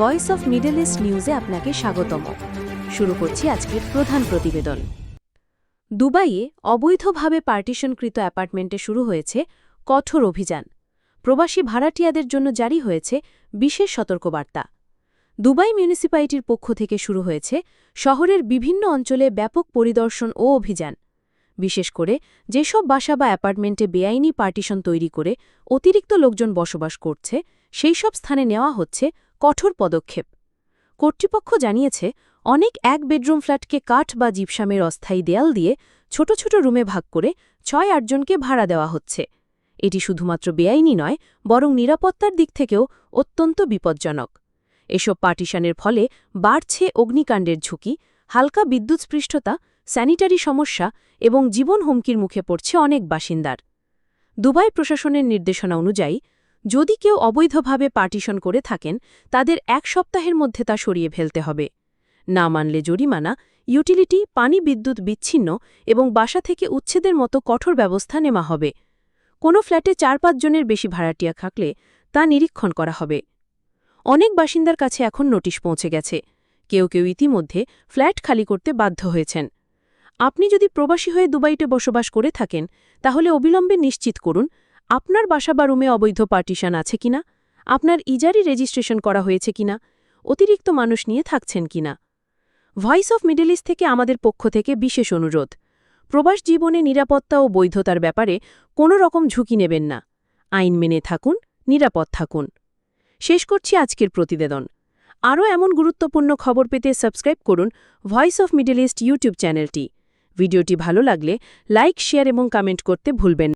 Voice of middle east নিউজে আপনাকে স্বাগতম। শুরু করছি আজকের প্রধান প্রতিবেদন। দুবাইয়ে অবৈধভাবে পার্টিশনকৃত অ্যাপার্টমেন্টে শুরু হয়েছে কঠোর অভিযান। প্রবাসী ভাড়াটিয়াদের জন্য জারি হয়েছে বিশেষ সতর্কবার্তা। দুবাই মিউনিসিপ্যালিটির পক্ষ থেকে শুরু হয়েছে শহরের বিভিন্ন অঞ্চলে ব্যাপক পরিদর্শন ও অভিযান। বিশেষ করে যেসব বাসা বা অ্যাপার্টমেন্টে বেআইনি পার্টিশন তৈরি করে অতিরিক্ত লোকজন বসবাস করছে সেই সব স্থানে নেওয়া হচ্ছে কঠোর পদক্ষেপ। কর্তৃপক্ষ জানিয়েছে, অনেক এক বেডরুম ফ্ল্যাটকে কাঠ বা জিপসামের অস্থায়ী দেয়াল দিয়ে ছোট ছোট রুমে ভাগ করে ছয় আটজনকে ভাড়া দেওয়া হচ্ছে। এটি শুধুমাত্র বেআইনি নয়, বরং নিরাপত্তার দিক থেকেও অত্যন্ত বিপজ্জনক। এসব পার্টিশনের ফলে বাড়ছে অগ্নিকাণ্ডের ঝুঁকি, হালকা বিদ্যুৎস্পৃষ্টতা, স্যানিটারি সমস্যা এবং জীবন হুমকির মুখে পড়ছে অনেক বাসিন্দার। দুবাই প্রশাসনের নির্দেশনা অনুযায়ী যদি কেউ অবৈধভাবে পার্টিশন করে থাকেন, তাদের এক সপ্তাহের মধ্যে তা সরিয়ে ফেলতে হবে। না মানলে জরিমানা, ইউটিলিটি, পানি বিদ্যুৎ বিচ্ছিন্ন এবং বাসা থেকে উচ্ছেদের মতো কঠোর ব্যবস্থা নেওয়া হবে। কোনো ফ্ল্যাটে চার পাঁচজনের বেশি ভাড়াটিয়া থাকলে তা নিরীক্ষণ করা হবে। অনেক বাসিন্দার কাছে এখন নোটিশ পৌঁছে গেছে। কেউ কেউ ইতিমধ্যে ফ্ল্যাট খালি করতে বাধ্য হয়েছেন। আপনি যদি প্রবাসী হয়ে দুবাইতে বসবাস করে থাকেন, তাহলে অবিলম্বে নিশ্চিত করুন আপনার বাসা বা রুমে অবৈধ পার্টিশন আছে কিনা? আপনার ইজারি রেজিস্ট্রেশন করা হয়েছে কিনা? অতিরিক্ত মানুষ নিয়ে থাকছেন কিনা? ভয়েস অফ মিডল ইস্ট থেকে আমাদের পক্ষ থেকে বিশেষ অনুরোধ। প্রবাস জীবনে নিরাপত্তা ও বৈধতার ব্যাপারে কোনো রকম ঝুঁকি নেবেন না। আইন মেনে থাকুন, নিরাপদ থাকুন। শেষ করছি আজকের প্রতিবেদন। আরও এমন গুরুত্বপূর্ণ খবর পেতে সাবস্ক্রাইব করুন voice of Middle East YouTube চ্যানেলটি। ভিডিওটি ভালো লাগলে লাইক, শেয়ার এবং কমেন্ট করতে ভুলবেন।